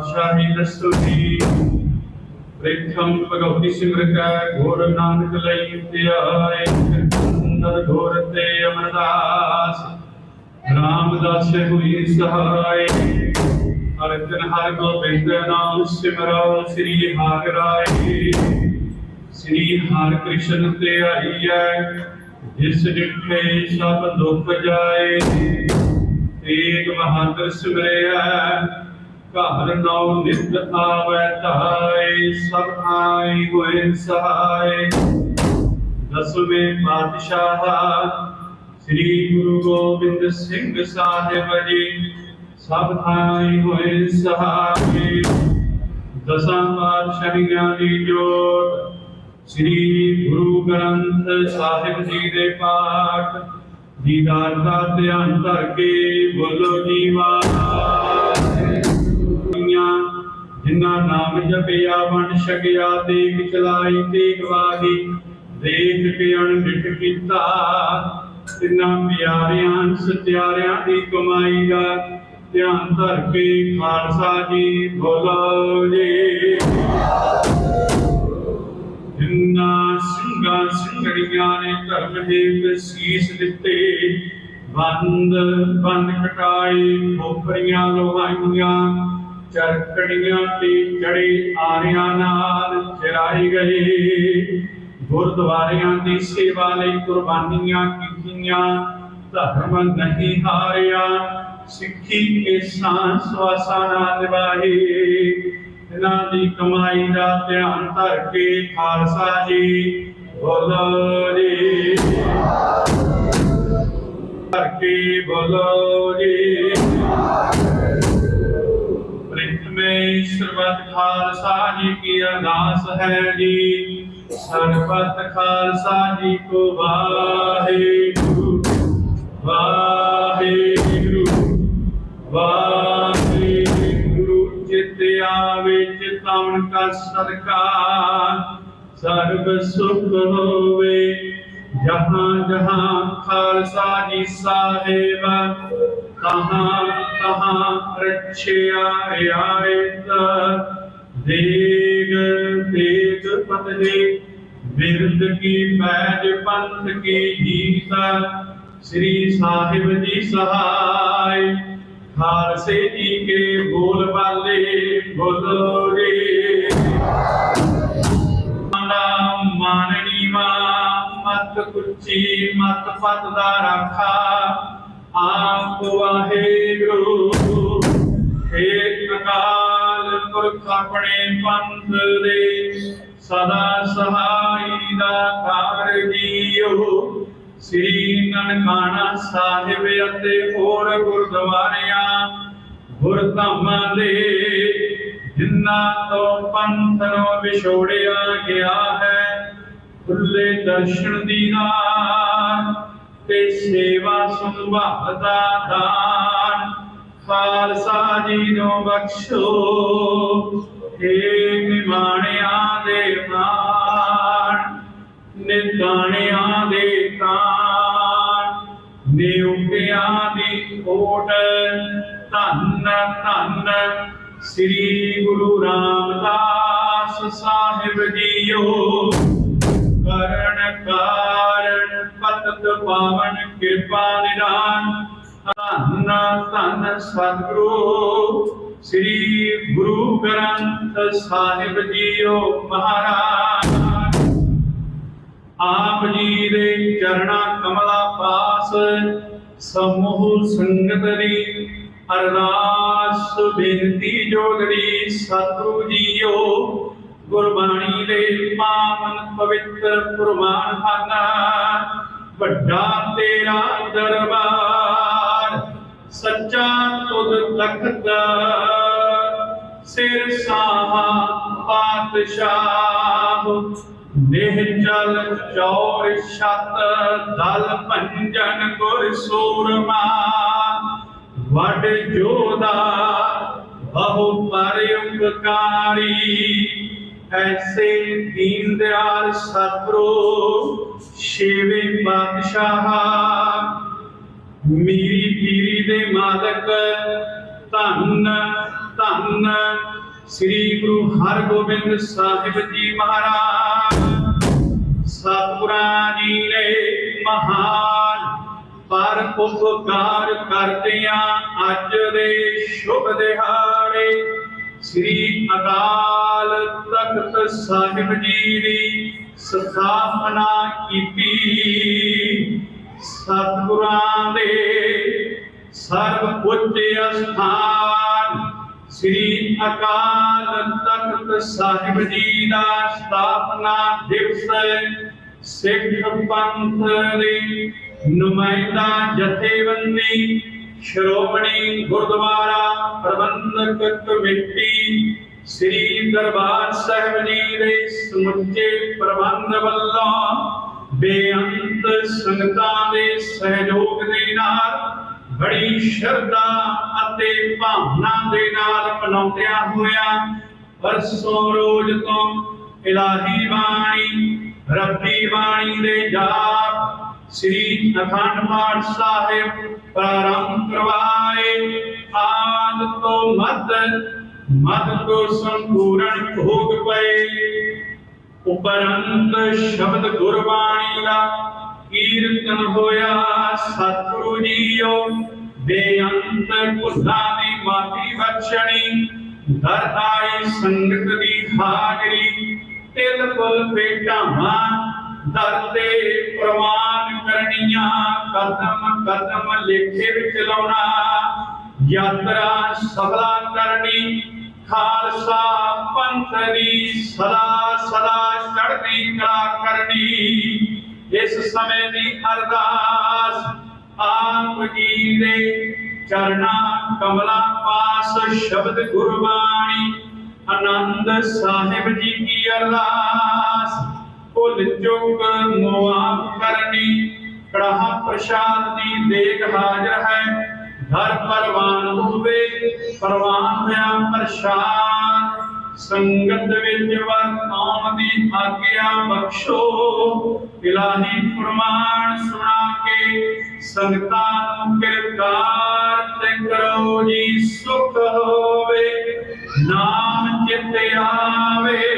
ਪਾਤਸ਼ਾਹੀ ਦਸਤੂ ਜੀ। ਭਗਵਤੀ ਸਿਮਰਕੈ ਗੁਰ ਨਾਨਕ ਲਈ ਧਿਆਏ ਨਰ ਘੋਰ ਤੇ ਅਮਰਦਾਸ ਰਾਮਦਾਸ ਹੋਈ ਸਹਾਈ ਅਰਜਨ ਹਰਿ ਗੋਬਿੰਦ ਨਾਮ ਸਿਮਰੋ ਸ੍ਰੀ ਹਰਿ ਰਾਏ ਸ੍ਰੀ ਹਰਿ ਕ੍ਰਿਸ਼ਨ ਤੇ ਆਈਐ ਜਿਸ ਡਿਠੇ ਸਭ ਦੁੱਖ ਜਾਏ। ਏਕ ਬਹਾਦਰ ਸਿਮਰਿਆ ਘਰ ਨੌ ਨਿਤ ਆਵੈ ਧਾਏ, ਸਭ ਆਈ ਹੋਏ ਸਹਾਏ। ਦਸਵੇਂ ਪਾਤਸ਼ਾਹ ਸ੍ਰੀ ਗੁਰੂ ਗੋਬਿੰਦ ਸਿੰਘ ਸਾਹਿਬ ਜੀ, ਸਭ ਆਈ ਹੋਏ ਸਹਾਏ। ਦਸਾਂ ਪਾਤਸ਼ਾਹੀਆਂ ਦੀ ਜੋਤ, ਸ੍ਰੀ ਗੁਰੂ ਗ੍ਰੰਥ ਸਾਹਿਬ ਜੀ ਦੇ ਪਾਠ। ਦੀਦਾਰ ਦਾ ਧਿਆਨ ਧਰ ਕੇ ਬੋਲੋ ਜੀਵਾ ਜਿਨ੍ਹਾਂ ਨਾਮ ਜਪਿਆ, ਵੰਡ ਛਕਿਆ ਦੇਖ ਚਲਾਈ ਤੇ ਗਵਾਹੀ ਦੇਖ ਕੇ ਅਣਡਿਠ ਕੀਤਾ। ਤਿੰਨਾਂ ਪਿਆਰਿਆਂ, ਸਤਿਆਰਿਆਂ ਦੀ ਕਮਾਈ ਦਾ ਧਿਆਨ ਧਰ ਕੇ ਖਾਲਸਾ ਜੀ ਬੋਲੋ ਜੀ। ਜਿਨ੍ਹਾਂ ਸਿੰਘਾਂ ਸਿੰਘੜੀਆਂ ਨੇ ਧਰਮ ਦੇ ਸੀਸ ਦਿੱਤੇ, ਬੰਦ ਬੰਦ ਕਟਾਈ ਖੋਪਰੀਆਂ ਲੋਹਾਈਆਂ ਚਰਕੜੀਆਂ ਤੇ ਜੜੇ ਆਰਿਆਂ ਨਾਲ ਚਰਾਈ ਗਏ। ਗੁਰਦੁਆਰਿਆਂ ਦੀ ਸੇਵਾ ਲਈ ਕੁਰਬਾਨੀਆਂ ਕੀਤੀਆਂ, ਧਰਮ ਨਹੀਂ ਹਾਰਿਆ, ਸਿੱਖੀ ਕੇ ਸਾਂਸ ਸਵਾਸਾਂ ਨਾਲ ਨਿਭਾਈ ਇਹਨਾਂ ਦੀ ਕਮਾਈ ਦਾ ਧਿਆਨ ਧਰ ਕੇ ਖਾਲਸਾ ਜੀ ਬੋਲੋ ਜੀ। ਧਰ ਕੇ ਬੋਲੋ ਜੀ। ਸਰਬਤ ਖਾਲਸਾ ਜੀ ਕੀ ਅਰਦਾਸ ਹੈ ਜੀ? ਸਰਬਤ ਖਾਲਸਾ ਜੀ ਕੋ ਵਾਹਿਗੁਰੂ ਵਾਹਿਗੁਰੂ ਵਾਹਿਗੁਰੂ ਚਿਤ ਆਵੇ ਚਿਤਾਵਨ ਕਾ ਸਦਕਾ ਸਰਬ ਸੁਖ ਹੋਵੇ। ਜਹਾਂ ਜਹਾਂ ਖਾਲਸਾ ਜੀ ਸਾਹਿਬ ਤਹਾਂ ਤਹਾਂ ਰਛਿਆ ਰਿਆਇਤ ਦੇਗ ਦੇਗ ਪਤਨੀ ਬਿਰਦ ਕੀ ਪੈਜ ਪੰਥ ਕੀ ਜੀਤ ਸ੍ਰੀ ਸਾਹਿਬ ਜੀ ਸਹਾਈ ਖਾਲਸੇ ਜੀ ਕੇ ਬੋਲ ਬਾਲੇ ਬੋਲੋ ਰੇ ਮਾਨਾ ਮਾਨਣੀਵਾ ਮਤ ਕੁਚੀ ਮਤ ਪਤ ਦਾ ਰਾਖਾ ਆਪ ਵਾਹਿਗੁਰੂ ਏਕ ਅਕਾਲ ਪੁਰਖ ਆਪਣੇ ਪੰਥ ਦੇ, ਸਦਾ ਸਹਾਈ ਦਾ ਕਾਰ ਸ੍ਰੀ ਨਨਕਾਣਾ ਸਾਹਿਬ ਅਤੇ ਹੋਰ ਗੁਰਦੁਆਰਿਆਂ, ਗੁਰਧਾਮਾਂ ਦੇ, ਜਿਨ੍ਹਾਂ ਤੋਂ ਪੰਥ ਨੂੰ ਵਿਛੋੜਿਆ ਗਿਆ ਹੈ, ਖੁੱਲੇ ਦਰਸ਼ਨ ਦੀ ਦੀਦਾਰ ਤੇ ਸੇਵਾ ਸੰਭਾਲ ਦਾ ਦਾਨ। ਖਾਲਸਾ ਜੀ ਨੂੰ ਬਖਸ਼ੋ ਏ ਨਿਮਾਣਿਆਂ ਦੇ ਮਾਣ, ਨਿਦਾਣਿਆਂ ਦੇ ਤਾਣ। ਨਿਉਕਿਆਂ ਦੀ ਓਟ ਧੰਨ ਧੰਨ ਸ੍ਰੀ ਗੁਰੂ ਰਾਮਦਾਸ ਸਾਹਿਬ ਜੀਓ। ਕਰਨ ਕਾਰਨ ਪਤਤ ਪਾਵਨ ਕਿਰਪਾ ਨਿਦਾਨ। ਧੰਨ ਧੰਨ ਸਤਿਗੁਰੂ। ਸ੍ਰੀ ਗੁਰੂ ਗ੍ਰੰਥ ਸਾਹਿਬ ਜੀਓ ਮਹਾਰਾਜ। ਆਪ ਜੀ ਦੇ ਚਰਣਾ ਕਮਲਾ ਪਾਸ, ਸਮੂਹ ਸੰਗਤ ਦੀ ਅਰਦਾਸ ਬੇਨਤੀ ਜੋਗੜੀ ਸਤਿਗੁਰੂ ਜੀਓ। ਗੁਰਬਾਣੀ ਦੇ ਪਾਵਨ ਪਵਿੱਤਰ ਕੁਰਬਾਨ ਖਾਨਾ ਵੱਡਾ ਤੇਰਾ ਦਰਬਾਰ, ਸੱਚਾ ਤੁਧ ਤਖਤ, ਸਿਰ ਸਾਹਾ ਪਾਤਸ਼ਾਹ। ਦੇਹ ਚਲ ਚੌਰ ਛਤ, ਦਲ ਭੰਜਨ ਗੁਰ ਸੂਰਮਾ। ਵੱਡ ਜੋਦਾ ਬਹੁ ਪਰ ਐਸੇ ਦੀਨ ਦਿਆਲ ਸਤਿਗੁਰੂ ਛੇਵੇਂ ਪਾਤਸ਼ਾਹ ਮੀਰੀ ਪੀਰੀ ਦੇ ਮਾਲਕ ਧੰਨ ਧੰਨ ਸ੍ਰੀ ਗੁਰੂ ਹਰਗੋਬਿੰਦ ਸਾਹਿਬ ਜੀ ਮਹਾਰਾਜ ਸਤਿਗੁਰਾਂ ਜੀ ਨੇ ਮਹਾਨ ਪਰ ਉਪਕਾਰ ਕਰਦਿਆਂ ਅੱਜ ਦੇ ਸ਼ੁਭ ਦਿਹਾੜੇ ਸ੍ਰੀ ਅਕਾਲ ਤਖਤ ਸਾਹਿਬ ਜੀ ਦੀ ਸਥਾਪਨਾ ਕੀਤੀ। ਸਤਿਗੁਰਾਂ ਦੇ ਸਰਬ ਉੱਚ ਅਸਥਾਨ ਸ੍ਰੀ ਅਕਾਲ ਤਖਤ ਸਾਹਿਬ ਜੀ ਦਾ ਸਥਾਪਨਾ ਦਿਵਸ ਸਿੱਖ ਪੰਥ ਦੇ ਨੁਮਾਇੰਦਾ ਜਥੇਬੰਦੀ ਸ਼੍ਰੋਮਣੀ ਗੁਰਦੁਆਰਾ ਪ੍ਰਬੰਧਕ ਕਮੇਟੀ ਸ੍ਰੀ ਦਰਬਾਰ ਸਾਹਿਬ ਜੀ ਦੇ ਸਮੁੱਚੇ ਪ੍ਰਬੰਧ ਵੱਲੋਂ ਬੇਅੰਤ ਸੰਗਤਾਂ ਦੇ ਸਹਿਯੋਗ ਦੇ ਨਾਲ, ਬੜੀ ਸ਼ਰਧਾ ਅਤੇ ਭਾਵਨਾ ਦੇ ਨਾਲ ਮਨਾਉਂਦਿਆਂ ਹੋਇਆ ਪਰਸੋਂ ਰੋਜ਼ ਤੋਂ ਇਲਾਹੀ ਬਾਣੀ, ਰੱਬੀ ਬਾਣੀ ਦੇ ਜਾਪ ਸ੍ਰੀ ਅਖੰਡ ਪਾਠ ਸਾਹਿਬ ਪ੍ਰਾਰੰਭ ਕਰਵਾਏ। ਆਦ ਤੋਂ ਮਦ ਮਦ ਤੋਂ ਸੰਪੂਰਨ ਭੋਗ ਪਏ। ਉਪਰੰਤ ਸ਼ਬਦ ਗੁਰਬਾਣੀ ਦਾ ਕੀਰਤਨ ਹੋਇਆ। ਸਤਿਗੁਰੂ ਜੀਓ, ਬੇਅੰਤ ਭੁੱਲਾਂ ਦੀ ਮਾਫੀ ਬਖਸ਼ਣੀ ਦਰ ਆਈ ਸੰਗਤ ਦੀ ਹਾਜ਼ਰੀ, ਤਿਲ ਫੁੱਲ ਭੇਟਾਵਾਂ ਦਰ ਤੇ ਪ੍ਰਵਾਨ ਕਰਨੀਆਂ, ਕਦਮ ਕਦਮ ਲੇਖੇ ਵਿੱਚ ਲਾਉਣਾ। ਯਾਤਰਾ ਸਫਲਾ ਕਰਨੀ, ਖਾਲਸਾ ਪੰਥ ਦੀ ਸਦਾ ਸਦਾ ਚੜ੍ਹਦੀ ਕਲਾ ਕਰਨੀ। ਇਸ ਸਮੇਂ ਦੀ ਅਰਦਾਸ, ਆਪ ਜੀ ਦੇ ਚਰਨਾ ਕਮਲਾ ਪਾਸ ਸ਼ਬਦ ਗੁਰਬਾਣੀ, ਆਨੰਦ ਸਾਹਿਬ ਜੀ ਕੀ ਅਰਦਾਸ। ਭੁੱਲ ਚੁੱਕ ਮੁਆਫ ਕਰਨੀ ਕੜਾਹ ਪ੍ਰਸ਼ਾਦ ਦੀ ਦੇਗ ਹਾਜ਼ਰ ਹੈ। ਘਰ ਪਰਵਾਨ ਹੋਵੇ, ਪਰਵਾਨ ਹੋਇਆ ਪ੍ਰਸ਼ਾਦ। ਸੰਗਤ ਵਿੱਚ ਵਰਤਾਉਣ ਦੀ ਆਗਿਆ ਬਖਸ਼ੋ। ਇਲਾਹੀ ਫਰਮਾਨ ਸੁਣਾ ਕੇ ਸੰਗਤਾਂ ਨੂੰ ਕਿਰਕਾਰ ਤੇ ਕਰੋ ਜੀ ਸੁਖ ਹੋਵੇ। ਨਾਮ ਚਿਤ ਆਵੇ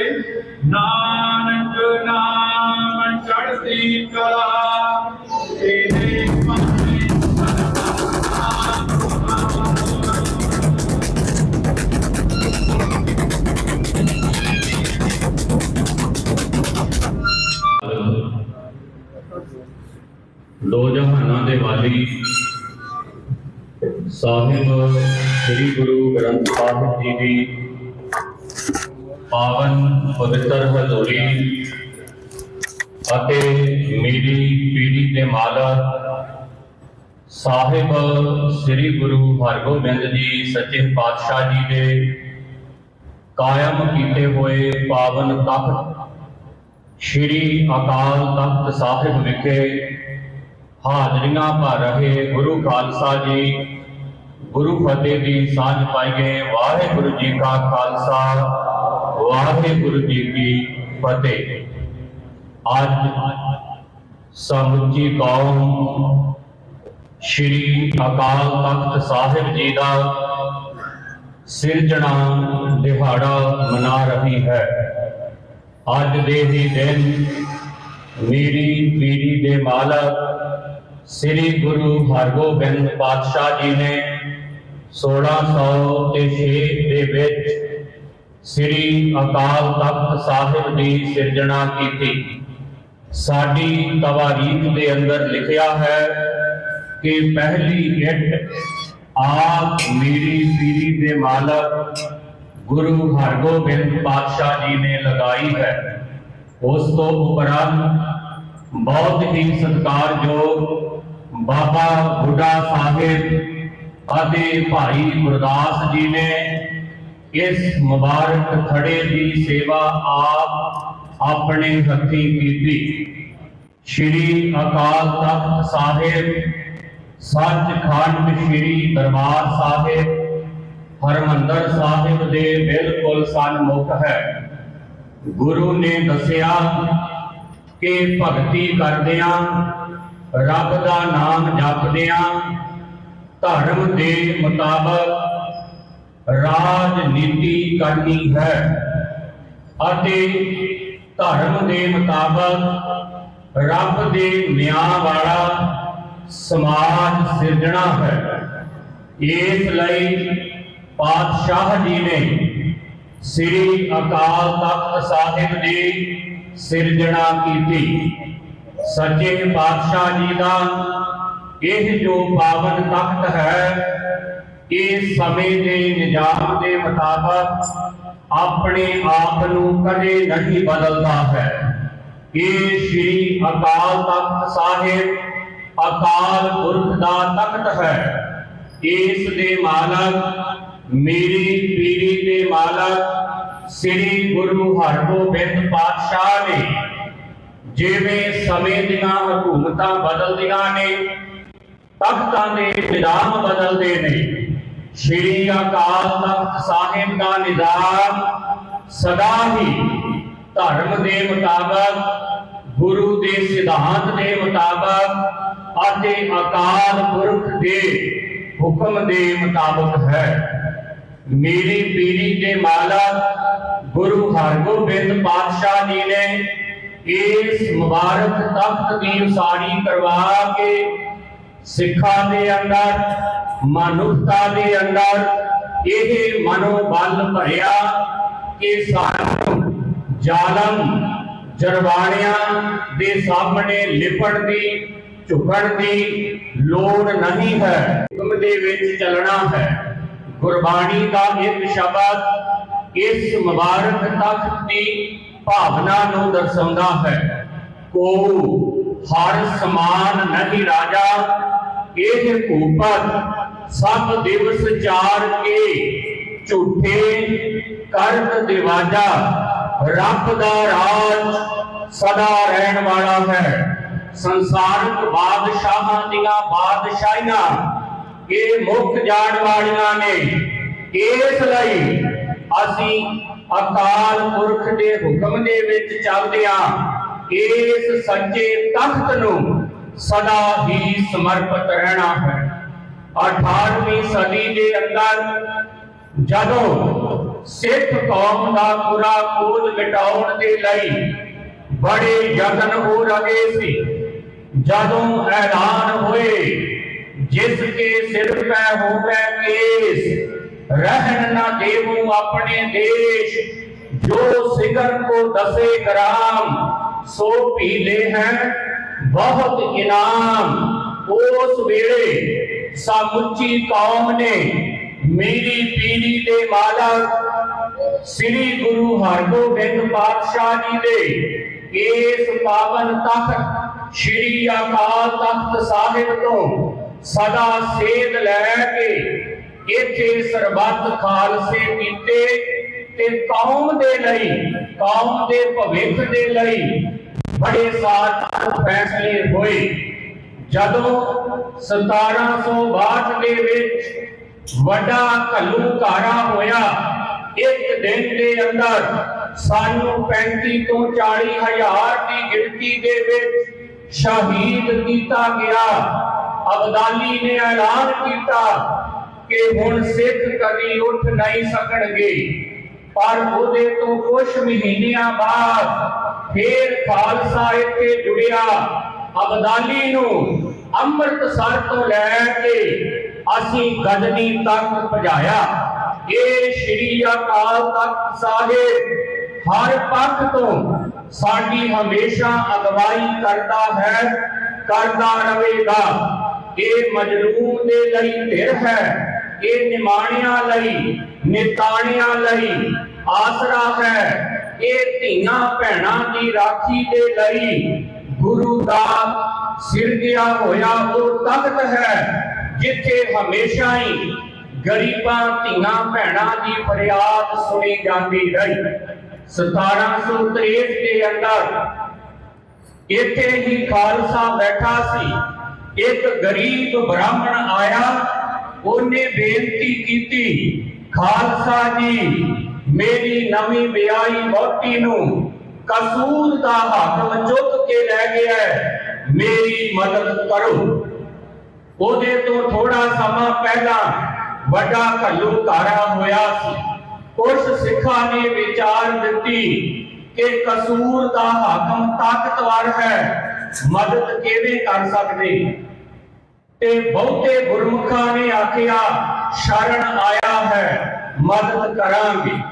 ਜਹਾਨਾਂ ਸਾਹਿਬ, ਸ੍ਰੀ ਗੁਰੂ ਗ੍ਰੰਥ ਸਾਹਿਬ ਜੀ ਦੀ ਪਾਵਨ ਪਵਿੱਤਰ ਹਜ਼ੂਰੀ ਅਤੇ ਮੇਰੀ ਪੀੜੀ ਦੇ ਮਾਲਕ ਸਾਹਿਬ ਸ੍ਰੀ ਗੁਰੂ ਹਰਗੋਬਿੰਦ ਜੀ ਸੱਚੇ ਪਾਤਸ਼ਾਹ ਜੀ ਦੇ ਕਾਇਮ ਕੀਤੇ ਹੋਏ ਪਾਵਨ ਤਖਤ, ਸ਼੍ਰੀ ਅਕਾਲ ਤਖਤ ਸਾਹਿਬ ਵਿਖੇ ਹਾਜ਼ਰੀਆਂ ਭਰ ਰਹੇ ਗੁਰੂ ਖਾਲਸਾ ਜੀ। ਗੁਰੂ ਫਤਿਹ ਦੀ ਸਾਂਝ ਪਾਈਏ ਵਾਹਿਗੁਰੂ ਜੀ ਕਾ ਖਾਲਸਾ, ਵਾਹਿਗੁਰੂ ਜੀ ਕੀ ਫਤਿਹ। ਅੱਜ ਸਮੁੱਚੀ ਕੌਮ ਸ਼੍ਰੀ ਅਕਾਲ ਤਖਤ ਸਾਹਿਬ ਜੀ ਦਾ ਸਿਰਜਣਾ ਦਿਹਾੜਾ ਮਨਾ ਰਹੀ ਹੈ। ਅੱਜ ਦੇ ਹੀ ਦਿਨ ਮੇਰੀ ਪੀੜੀ ਦੇ ਮਾਲਕ, ਸ੍ਰੀ ਗੁਰੂ ਹਰਗੋਬਿੰਦ ਪਾਤਸ਼ਾਹ ਜੀ ਨੇ 1606 ਦੇ ਵਿੱਚ ਸ੍ਰੀ ਅਕਾਲ ਤਖਤ ਸਾਹਿਬ ਦੀ ਸਿਰਜਣਾ ਕੀਤੀ। ਸਾਡੀ ਤਵਾਰੀਖ ਦੇ ਅੰਦਰ ਲਿਖਿਆ ਹੈ ਕਿ ਪਹਿਲੀ ਇੱਟ ਆਪ ਮੇਰੀ ਪੀਰੀ ਦੇ ਮਾਲਕ ਗੁਰੂ ਹਰਗੋਬਿੰਦ ਪਾਤਸ਼ਾਹ ਜੀ ਨੇ ਲਗਾਈ ਹੈ। ਉਸ ਤੋਂ ਉਪਰੰਤ ਬਹੁਤ ਹੀ ਸਤਿਕਾਰਯੋਗ ਬਾਬਾ ਬੁੱਢਾ ਸਾਹਿਬ ਅਤੇ ਭਾਈ ਗੁਰਦਾਸ ਜੀ ਨੇ ਇਸ ਮੁਬਾਰਕ ਥੜੇ ਦੀ ਸੇਵਾ ਆਪ ਆਪਣੇ ਹੱਥੀਂ ਕੀਤੀ। ਸ਼੍ਰੀ ਅਕਾਲ ਤਖਤ ਸਾਹਿਬ, ਸੱਚਖੰਡ ਸ਼੍ਰੀ ਦਰਬਾਰ ਸਾਹਿਬ, ਹਰਮੰਦਰ ਸਾਹਿਬ ਦੇ ਬਿਲਕੁਲ ਸਨਮੁਖ ਹੈ। ਗੁਰੂ ਨੇ ਦੱਸਿਆ ਕਿ ਭਗਤੀ ਕਰਦਿਆਂ, ਰੱਬ ਦਾ ਨਾਮ ਜਪਦਿਆਂ, ਧਰਮ ਦੇ ਮੁਤਾਬਕ ਰਾਜਨੀਤੀ ਕਰਨੀ ਹੈ ਅਤੇ ਧਰਮ ਦੇ ਮੁਤਾਬਕ ਰੱਬ ਦੇ ਨਿਆਂ ਵਾਲਾ ਸਮਾਜ ਸਿਰਜਣਾ ਹੈ। ਇਸ ਲਈ ਪਾਤਸ਼ਾਹ ਜੀ ਨੇ ਸ੍ਰੀ ਅਕਾਲ ਤਖਤ ਸਾਹਿਬ ਨੇ ਸਿਰਜਣਾ ਕੀਤੀ। ਸੱਚੇ ਪਾਤਸ਼ਾਹ ਜੀ ਦਾ ਇਹ ਜੋ ਪਾਵਨ ਤਖਤ ਹੈ, ਇਹ ਸਮੇਂ ਦੇ ਨਿਜ਼ਾਮ ਦੇ ਮੁਤਾਬਕ ਆਪਣੇ ਆਪ ਨੂੰ ਕਦੇ ਨਹੀਂ ਬਦਲਦਾ ਹੈ। ਇਹ ਸ੍ਰੀ ਅਕਾਲ ਤਖਤ ਸਾਹਿਬ ਅਕਾਲ ਪੁਰਖ ਦਾ ਤਖਤ ਹੈ। ਇਸ ਦੇ ਮਾਲਕ ਮੇਰੀ ਪੀਰੀ ਦੇ ਮਾਲਕ ਸ੍ਰੀ ਗੁਰੂ ਹਰਗੋਬਿੰਦ ਪਾਤਸ਼ਾਹ ਨੇ, ਜਿਵੇਂ ਸਮੇਂ ਦੀਆਂ ਹਕੂਮਤਾਂ ਬਦਲਦੀਆਂ ਨੇ, ਤਖਤਾਂ ਦੇ ਨਿਜ਼ਾਮ ਬਦਲਦੇ ਨੇ, ਸ਼੍ਰੀ ਅਕਾਲ ਤਖਤ ਸਾਹਿਬ ਦਾ ਨਿਜ਼ਾਮ ਸਦਾ ਹੀ ਧਰਮ ਦੇ ਮੁਤਾਬਕ, ਗੁਰੂ ਦੇ ਸਿਧਾਂਤ ਦੇ ਮੁਤਾਬਕ ਅਤੇ ਅਕਾਲ ਪੁਰਖ ਦੇ ਹੁਕਮ ਦੇ ਮੁਤਾਬਕ ਹੈ। ਮੇਰੀ ਪੀਰੀ ਦੇ ਮਾਲਕ ਗੁਰੂ ਹਰਗੋਬਿੰਦ ਪਾਤਸ਼ਾਹ ਜੀ ਨੇ ਇਸ ਮੁਬਾਰਕ ਤਖਤ ਦੀ ਉਸਾਰੀ ਕਰਵਾ ਕੇ ਸਿੱਖਾਂ ਦੇ ਅੰਦਰ, ਮਨੁੱਖਤਾ ਦੇ ਅੰਦਰ ਇਹ ਮਨੋਬਲ ਭਰਿਆ ਕਿ ਸਾਨੂੰ ਜ਼ਾਲਮ ਜਰਵਾਣਿਆਂ ਦੇ ਸਾਹਮਣੇ ਲਿਪਣ ਦੀ, ਝੁਕਣ ਦੀ ਲੋੜ ਨਹੀਂ ਹੈ। ਹੁਕਮ ਦੇ ਵਿੱਚ ਚੱਲਣਾ ਹੈ। ਗੁਰਬਾਣੀ ਦਾ ਇੱਕ ਸ਼ਬਦ ਇਸ ਮੁਬਾਰਕ ਤਖਤ ਦੀ ਭਾਵਨਾ ਨੂੰ ਦਰਸਾਉਂਦਾ ਹੈ। ਕੋ ਹਰ ਸਮਾਨ ਨਹੀਂ ਰਾਜਾ, ਇਹ ਭੂਪਤ ਸਭ ਦਿਵਸ ਚਾਰ ਕੇ, ਝੂਠੇ ਕਰਤ ਦਿਵਾਜਾ, ਰੱਬ ਦਾ ਰਾਜ ਸਦਾ ਰਹਿਣ ਵਾਲਾ ਹੈ। ਸੰਸਾਰਿਕ ਬਾਦਸ਼ਾਹਾਂ ਦੀਆਂ ਬਾਦਸ਼ਾਹੀਆਂ ਇਹ ਮੁੱਕ ਜਾਣ ਵਾਲੀਆਂ ਨੇ। ਇਸ ਲਈ ਅਸੀਂ ਅਕਾਲ ਪੁਰਖ ਦੇ ਹੁਕਮ ਦੇ ਵਿੱਚ ਚੱਲਦਿਆਂ ਇਸ ਸੱਚੇ ਤਖਤ ਨੂੰ ਸਦਾ ਹੀ ਸਮਰਪਿਤ ਰਹਿਣਾ ਹੈ। 18ਵੀਂ ਸਦੀ ਦੇ ਅੰਦਰ ਜਦੋਂ ਸਿੱਖ ਕੌਮ ਦਾ ਪੂਰਾ ਕੋਲ ਮਿਟਾਉਣ ਦੇ ਲਈ ਬੜੇ ਯਤਨ ਹੋ ਰਹੇ ਸੀ, ਜਦੋਂ ਐਲਾਨ ਹੋਏ ਜਿਸ ਕੇ ਸਿਰ ਪੈ ਹੋਵੇ ਕੇਸ ਰਹਿਣ ਨਾ ਦੇਵੂ ਆਪਣੇ ਦੇਸ਼। ਜੋ ਸਿਗਰ ਕੋ ਦਸੇ ਗ੍ਰਾਮ, ਸੋ ਪੀਲੇ ਹੈ ਬਹੁਤ ਇਨਾਮ। ਉਸ ਵੇਲੇ ਸਮੁੱਚੀ ਕੌਮ ਨੇ ਮੇਰੀ ਪੀੜੀ ਦੇ ਮਾਲਕ ਸ੍ਰੀ ਗੁਰੂ ਹਰਗੋਬਿੰਦ ਪਾਤਸ਼ਾਹ ਜੀ ਦੇ। ਇਸ ਪਾਵਨ ਤਖਤ, ਸ੍ਰੀ ਅਕਾਲ ਤਖਤ ਸਾਹਿਬ ਤੋਂ ਸਦਾ ਸੇਧ ਲੈ ਕੇ ਇੱਥੇ ਸਰਬੱਤ ਖਾਲਸੇ ਕੀਤੇ ਤੇ ਕੌਮ ਦੇ ਲਈ, ਕੌਮ ਦੇ ਭਵਿੱਖ ਦੇ ਲਈ ਬੜੇ ਸਾਰ ਫੈਸਲੇ ਹੋਏ। ਜਦੋਂ 1762 ਦੇ ਵਿੱਚ ਵੱਡਾ ਘੱਲੂਕਾਰਾ ਹੋਇਆ, ਇੱਕ ਦਿਨ ਦੇ ਅੰਦਰ ਸਾਨੂੰ 35 ਤੋਂ 40 ਹਜ਼ਾਰ ਦੀ ਗਿਣਤੀ ਦੇ ਵਿੱਚ ਸ਼ਹੀਦ ਕੀਤਾ ਗਿਆ। ਅਬਦਾਲੀ ਨੇ ਐਲਾਨ ਕੀਤਾ ਕਿ ਹੁਣ ਸਿੱਖ ਕਦੀ ਉੱਠ ਨਹੀਂ ਸਕਣਗੇ। ਪਰ ਉਹਦੇ ਤੋਂ ਕੁਝ ਮਹੀਨਿਆਂ ਬਾਅਦ ਫੇਰ ਖਾਲਸਾ ਇੱਥੇ ਜੁੜਿਆ। ਅਬਦਾਲੀ ਨੂੰ ਅੰਮ੍ਰਿਤਸਰ ਤੋਂ ਲੈ ਕੇ ਅਸੀਂ ਗਜਨੀ ਤੱਕ ਭਜਾਇਆ ਇਹ ਸ਼੍ਰੀ ਅਕਾਲ ਤਖਤ ਸਾਹਿਬ ਹਰ ਪੱਖ ਤੋਂ ਸਾਡੀ ਹਮੇਸ਼ਾ ਅਗਵਾਈ ਕਰਦਾ ਹੈ, ਕਰਦਾ ਰਹੇਗਾ। ਇਹ ਮਜਲੂਮ ਦੇ ਲਈ ਧਿਰ ਹੈ। ਇਹ ਨਿਮਾਣਿਆਂ ਲਈ, ਨਿਤਾਣਿਆਂ ਲਈ ਆਸਰਾ ਹੈ। ਇਹ ਧੀਆਂ ਭੈਣਾਂ ਦੀ ਰਾਖੀ ਦੇ ਲਈ ਗੁਰੂ ਦਾ ਸਿਰਜਿਆ ਹੋਇਆ ਉਹ ਤਖਤ ਹੈ, ਜਿੱਥੇ ਹਮੇਸ਼ਾ ਹੀ ਗਰੀਬਾਂ, ਧੀਆਂ ਭੈਣਾਂ ਦੀ ਫਰਿਆਦ ਸੁਣੀ ਜਾਂਦੀ ਰਹੀ। 1763 ਦੇ ਅੰਦਰ ਇੱਥੇ ਹੀ ਖਾਲਸਾ ਬੈਠਾ ਸੀ। ਇੱਕ ਗਰੀਬ ਬ੍ਰਾਹਮਣ ਆਇਆ, ਉਹਨੇ ਬੇਨਤੀ ਕੀਤੀ, ਖਾਲਸਾ ਜੀ, ਮੇਰੀ ਨਵੀਂ ਵਿਆਹੀ ਵਹੁਟੀ ਨੂੰ ਕਸੂਰ ਦਾ ਹਾਕਮ ਚੁੱਕ ਕੇ ਲੈ ਗਿਆ ਮੇਰੀ ਮਦਦ ਕਰੋ। ਉਹਦੇ ਤੋਂ ਥੋੜਾ ਸਮਾਂ ਪਹਿਲਾਂ ਵੱਡਾ ਘੱਲੂਘਾਰਾ ਹੋਇਆ ਸੀ। ਕੁਝ ਸਿੱਖਾਂ ਨੇ ਵਿਚਾਰ ਦਿੱਤੀ ਕਿ ਕਸੂਰ ਦਾ ਹਾਕਮ ਤਾਕਤਵਰ ਹੈ। ਮਦਦ ਕਿਵੇਂ ਕਰ ਸਕਦੇ? ਤੇ ਬਹੁਤੇ ਗੁਰਮੁਖਾਂ ਨੇ ਆਖਿਆ ਸ਼ਰਨ ਆਇਆ ਹੈ ਮਦਦ ਕਰਾਂਗੇ।